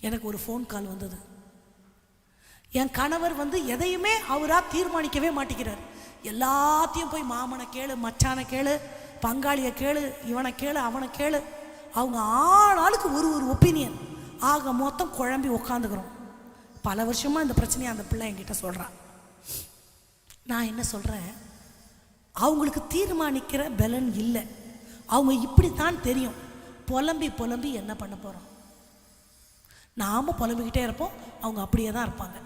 எனக்கு ஒரு phone call வந்தது. என் கணவர் வந்து எதையுமே அவராக தீர்மானிக்கவே மாட்டேங்கிறார். எல்லாத்தையும் போய் மாமனை கேளு மச்சானை கேளு பங்காளியை கேளு இவனை கேளு அவனை கேளு. அவங்க ஆளாளுக்கு ஒரு ஒரு ஒப்பீனியன் ஆக மொத்தம் குழம்பி உக்காந்துக்கிறோம். பல வருஷமாக இந்த பிரச்சனையை அந்த பிள்ளை என்கிட்ட சொல்கிறான் நான் என்ன சொல்கிறேன் அவங்களுக்கு தீர்மானிக்கிற பலன் இல்லை. அவங்க இப்படித்தான் தெரியும். புலம்பி புலம்பி என்ன பண்ண போகிறோம் நாம் புலம்பிக்கிட்டே இருப்போம். அவங்க அப்படியே தான் இருப்பாங்க.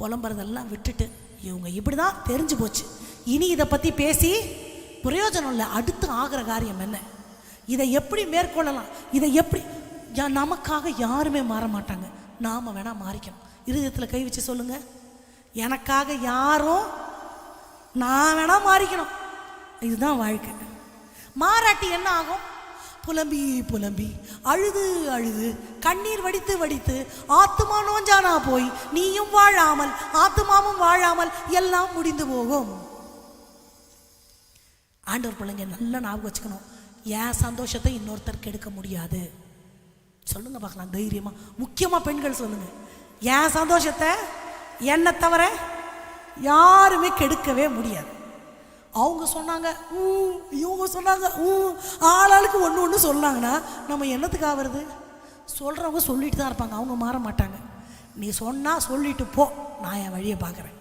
புலம்புறதெல்லாம் விட்டுட்டு இவங்க இப்படி தான் தெரிஞ்சு போச்சு. இனி இதை பற்றி பேசி பிரயோஜனம் இல்லை. அடுத்து ஆகிற காரியம் என்ன? இதை எப்படி மேற்கொள்ளலாம்? இதை எப்படி யா- நமக்காக யாருமே மாற மாட்டாங்க. நாம் வேணால் மாறிக்கணும். இருதயத்தில் கை வச்சு சொல்லுங்கள் எனக்காக யாரும் நான் வேணால் மாறிக்கணும். இதுதான் வாழ்க்கை. மாறாட்டி என்ன ஆகும்? புலம்பி புலம்பி. அழுது அழுது. கண்ணீர் வடித்து வடித்து. ஆத்துமா நோஞ்சானா போய். நீயும் வாழாமல் ஆத்துமாவும் வாழாமல் எல்லாம் முடிந்து போகும். ஆண்டவர் பிள்ளைங்க நல்லா ஞாபகம் வச்சுக்கணும். என் சந்தோஷத்தை இன்னொருத்தர் கெடுக்க முடியாது. சொல்லுங்க பார்க்கலாம். தைரியமா. முக்கியமா பெண்கள் சொல்லுங்க. என் சந்தோஷத்தை என்னை தவிர யாருமே கெடுக்கவே முடியாது. அவங்க சொன்னாங்க ஊ இவங்க சொன்னாங்க ஊ ஆளாளுக்கு ஒன்று ஒன்று சொன்னாங்கன்னா நம்ம என்னத்துக்கு ஆகிறது சொல்கிறவங்க சொல்லிட்டு தான் இருப்பாங்க அவங்க மாற மாட்டாங்க. நீ சொன்னால் சொல்லிட்டு போ நான் என் வழியை பார்க்குறேன்.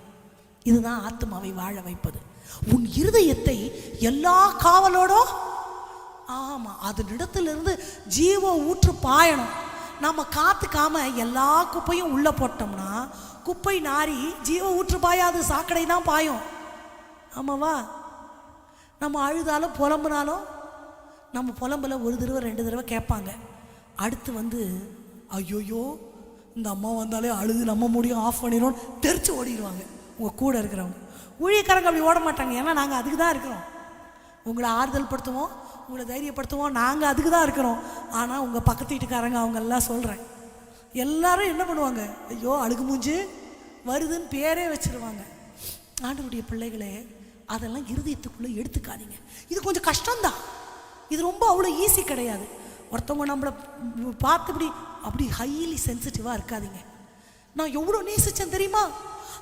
இதுதான் ஆத்மாவை வாழ வைப்பது. உன் இருதயத்தை எல்லா காவலோடும் ஆமாம் அதனிடத்திலிருந்து ஜீவ ஊற்று பாயணும். நம்ம காத்துக்காம எல்லா குப்பையும் உள்ளே போட்டோம்னா குப்பை நாரி ஜீவ ஊற்று பாயாது சாக்கடை தான் பாயும். ஆமாவா? நம்ம அழுதாலும் புலம்புனாலும் நம்ம புலம்புல ஒரு தடவை ரெண்டு தடவை கேட்பாங்க. அடுத்து வந்து ஐயோயோ இந்த அம்மா வந்தாலே அழுது நம்ம முடியும் ஆஃப் பண்ணிடும் தெரிச்சு ஓடிடுவாங்க. உங்கள் கூட இருக்கிறவங்க. ஊழியக்காரங்க அப்படி ஓட மாட்டாங்க. ஏன்னா நாங்கள் அதுக்கு தான் இருக்கிறோம். உங்களை ஆறுதல் படுத்துவோம் உங்களை தைரியப்படுத்துவோம் நாங்கள் அதுக்கு தான் இருக்கிறோம். ஆனால் உங்கள் பக்கத்து வீட்டுக்காரங்க அவங்க எல்லாம் சொல்கிறேன் எல்லாரும் என்ன பண்ணுவாங்க? ஐயோ அழுகு மூஞ்சு வருதுன்னு பேரே வச்சுருவாங்க. ஆண்டுடைய பிள்ளைகளே அதெல்லாம் இருதயத்துக்குள்ளே எடுத்துக்காதீங்க. இது கொஞ்சம் கஷ்டம்தான். இது ரொம்ப அவ்வளோ ஈஸி கிடையாது. ஒருத்தவங்க நம்மளை பார்த்து இப்படி அப்படி ஹைலி சென்சிட்டிவாக இருக்காதீங்க. நான் எவ்வளோ நேசித்தேன் தெரியுமா?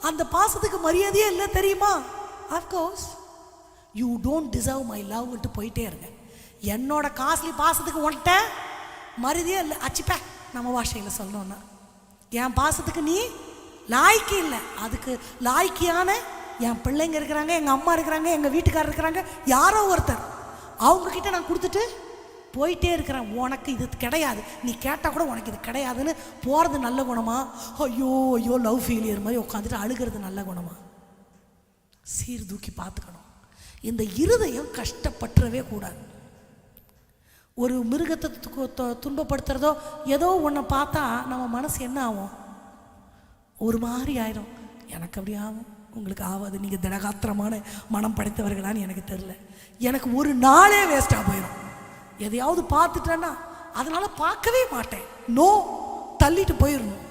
அந்த பாசத்துக்கு மரியாதையே இல்லை தெரியுமா? Of course you don't deserve my லவ்ன்ட்டு போயிட்டே இருங்க. என்னோட காஸ்ட்லி பாசத்துக்கு உன்கிட்ட மரியாதையே இல்லை. அச்சுப்பே நம்ம பாஷையில் சொல்லணும்னா. என் பாசத்துக்கு நீ லாய்க்கு இல்லை. அதுக்கு லாய்க்கியான என் பிள்ளைங்க இருக்கிறாங்க எங்கள் அம்மா இருக்கிறாங்க எங்கள் வீட்டுக்காரர் இருக்கிறாங்க யாரோ ஒருத்தர். அவங்கக்கிட்ட நான் கொடுத்துட்டு போயிட்டே இருக்கிறேன். உனக்கு இது கிடையாது. நீ கேட்டால் கூட உனக்கு இது கிடையாதுன்னு போகிறது நல்ல குணமா? ஐயோ ஐயோ லவ் ஃபெயிலியர் மாதிரி உட்காந்துட்டு அழுகிறது நல்ல குணமா? சீர்தூக்கி பார்த்துக்கணும். இந்த இருதயம் கஷ்டப்பட்டுறவே கூடாது. ஒரு மிருகத்தை துன்பப்படுத்துறதோ ஏதோ ஒன்றை பார்த்தா நம்ம மனசு என்ன ஆகும்? ஒரு மாதிரி ஆயிரும். எனக்கு அப்படி ஆகும். உங்களுக்கு ஆகாது நீங்கள் திடகாத்திரமான மனம் படைத்தவர்களான்னு எனக்கு தெரில எனக்கு ஒரு நாளே வேஸ்ட்டாக போயிடும் எதையாவது பார்த்துட்டேன்னா அதனால் பார்க்கவே மாட்டேன். நோ தள்ளிட்டு போயிடணும்